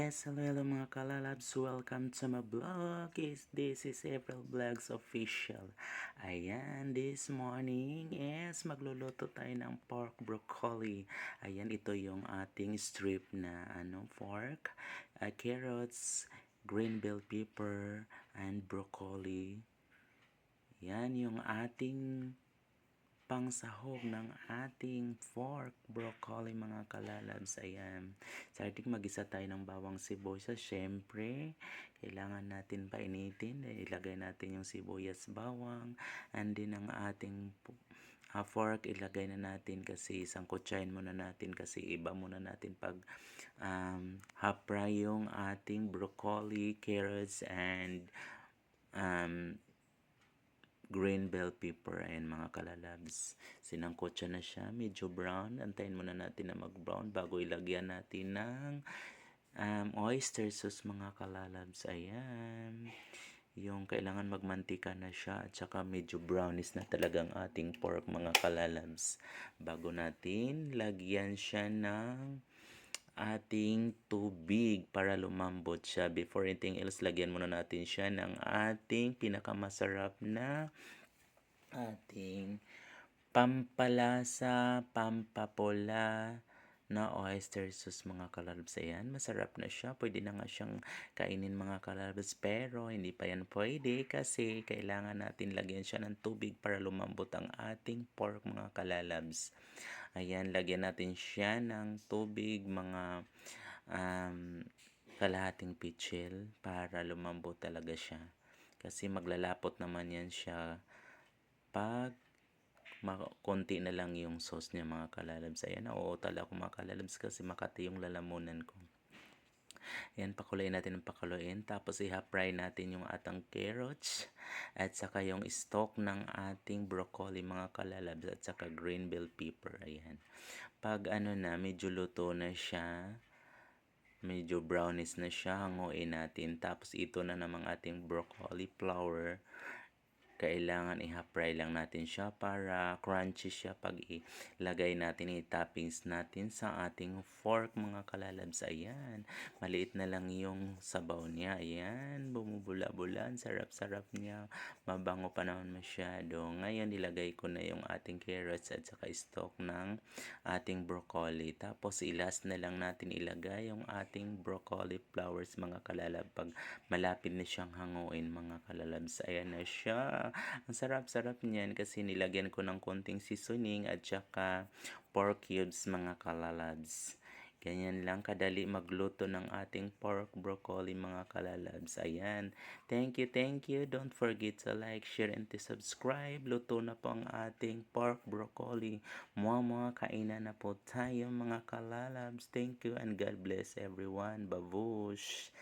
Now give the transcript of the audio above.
Yes, hello, hello mga kalalabs. Welcome to my vlog. Is This is April Vlogs Official. Ayan, this morning is magluluto tayo ng pork broccoli. Ayan, ito yung ating strip na ano, pork, uh, carrots, green bell pepper, and broccoli. Yan yung ating pangsahog ng ating pork broccoli mga kalalabs. Ayan. Sa ating mag-isa tayo ng bawang sibuyas. Siyempre, kailangan natin painitin. Ilagay natin yung sibuyas bawang. And then ang ating uh, fork, ilagay na natin kasi isang kutsain muna natin kasi iba muna natin pag um, hapra yung ating broccoli, carrots, and um, green bell pepper. Ayan mga kalalabs. Sinangkot siya na siya. Medyo brown. Antayin muna natin na mag-brown bago ilagyan natin ng um, oyster sauce mga kalalabs. Ayan. Yung kailangan magmantika na siya at saka medyo brownish na talagang ating pork mga kalalabs. Bago natin lagyan siya ng ating tubig para lumambot siya. Before anything else, lagyan muna natin siya ng ating pinakamasarap na ating pampalasa, pampapula na oyster sauce mga kalalabs. Ayan, masarap na siya. Pwede na nga siyang kainin mga kalalabs. Pero hindi pa yan pwede kasi kailangan natin lagyan siya ng tubig para lumambot ang ating pork mga kalalabs. Ayan, lagyan natin siya ng tubig mga um, kalahating pitchil para lumambot talaga siya. Kasi maglalapot naman yan siya pag konti na lang yung sauce niya mga kalalabs. Ayan, nauutal ako mga kalalabs kasi makati yung lalamunan ko. Ayan, pakulayin natin ng pakuluin. Tapos i-fry natin yung atang carrots at saka yung stock ng ating broccoli mga kalalabs at saka green bell pepper. Ayan. Pag ano na, medyo luto na siya, medyo brownish na siya, hanguin natin. Tapos ito na namang ating broccoli flour kailangan i-fry lang natin siya para crunchy siya pag ilagay natin i-toppings natin sa ating fork mga kalalabs. Ayan, maliit na lang yung sabaw niya. Ayan, bumubula-bulan, sarap-sarap niya. Mabango pa naman masyado. Ngayon, ilagay ko na yung ating carrots at saka stock ng ating broccoli. Tapos, ilas na lang natin ilagay yung ating broccoli flowers mga kalalab. Pag malapit na siyang hanguin mga kalalabs. Ayan na siya. Ang sarap-sarap niyan kasi nilagyan ko ng konting seasoning at saka pork cubes mga kalalabs. Ganyan lang kadali magluto ng ating pork broccoli mga kalalabs. Ayan. Thank you, thank you. Don't forget to like, share, and to subscribe. Luto na po ang ating pork broccoli. Mga mga kainan na po tayo mga kalalabs. Thank you and God bless everyone. Babush!